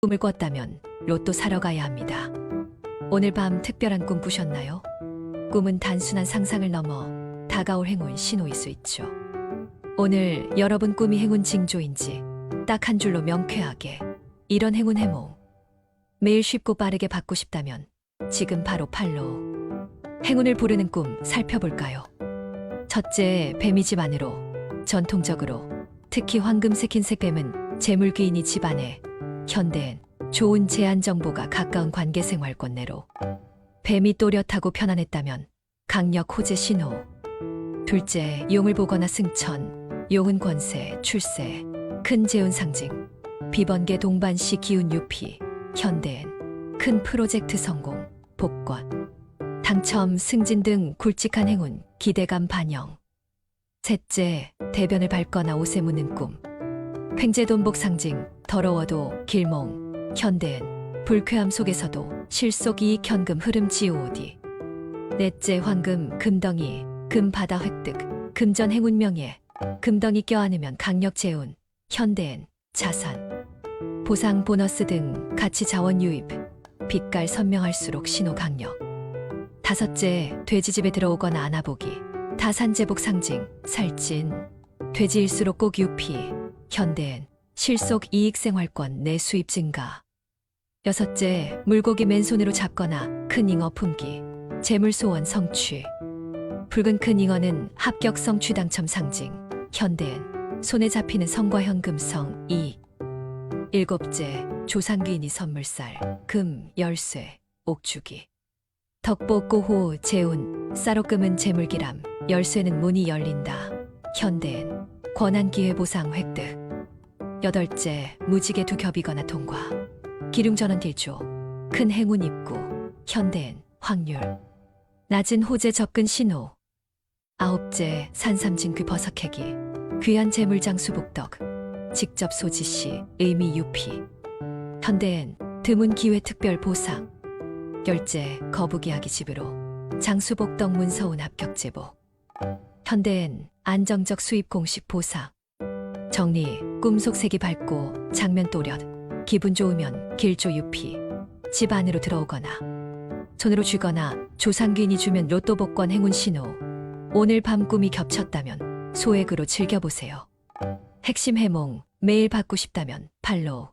꿈을 꿨다면 로또 사러 가야 합니다. 오늘 밤 특별한 꿈 꾸셨나요? 꿈은 단순한 상상을 넘어 다가올 행운 신호일 수 있죠. 오늘 여러분 꿈이 행운 징조인지 딱 한 줄로 명쾌하게 이런 행운 해몽. 매일 쉽고 빠르게 받고 싶다면 지금 바로 팔로우. 행운을 부르는 꿈 살펴볼까요? 첫째, 뱀이 집 안으로. 전통적으로 특히 황금색 흰색 뱀은 재물귀인이 집안에 현대엔 좋은 제한 정보가 가까운 관계 생활권 내로 뱀이 또렷하고 편안했다면 강력 호재 신호. 둘째, 용을 보거나 승천, 용은 권세, 출세, 큰 재운 상징, 비번계 동반시 기운 유피, 현대엔 큰 프로젝트 성공, 복권, 당첨, 승진 등 굵직한 행운, 기대감 반영. 셋째, 대변을 밟거나 옷에 묻는 꿈. 횡재돈복 상징, 더러워도 길몽, 현대엔 불쾌함 속에서도 실속 이익 현금 흐름 GOD. 넷째 황금, 금덩이, 금바다 획득, 금전 행운 명예, 금덩이 껴안으면 강력 재운, 현대엔 자산, 보상 보너스 등 가치 자원 유입, 빛깔 선명할수록 신호 강력. 다섯째, 돼지집에 들어오거나 안아보기, 다산제복 상징, 살찐, 돼지일수록 꼭 유피, 현대엔 실속 이익 생활권 내 수입 증가. 여섯째, 물고기 맨손으로 잡거나 큰 잉어 품기, 재물 소원 성취. 붉은 큰 잉어는 합격 성 취 당첨 상징, 현대엔 손에 잡히는 성과 현금성 이. 일곱째, 조상귀인이 선물살, 금, 열쇠, 옥주기. 덕복 고호 재운, 쌀옥금은 재물기람, 열쇠는 문이 열린다. 현대엔 권한 기회 보상 획득. 여덟째, 무지개 두 겹이거나 통과. 기륭 전원 딜조, 큰 행운 입구. 현대엔 확률. 낮은 호재 접근 신호. 아홉째, 산삼진귀 버석해기. 귀한 재물장수 복덕. 직접 소지시, 의미 유피. 현대엔 드문 기회 특별 보상. 열째, 거북이야기 집으로. 장수복덕 문서운 합격 제보. 현대엔 안정적 수입 공식 보상. 정리, 꿈속 색이 밝고 장면 또렷. 기분 좋으면 길조 유피. 집 안으로 들어오거나 손으로 쥐거나 조상귀인이 주면 로또 복권 행운 신호. 오늘 밤 꿈이 겹쳤다면 소액으로 즐겨보세요. 핵심 해몽 매일 받고 싶다면 팔로우.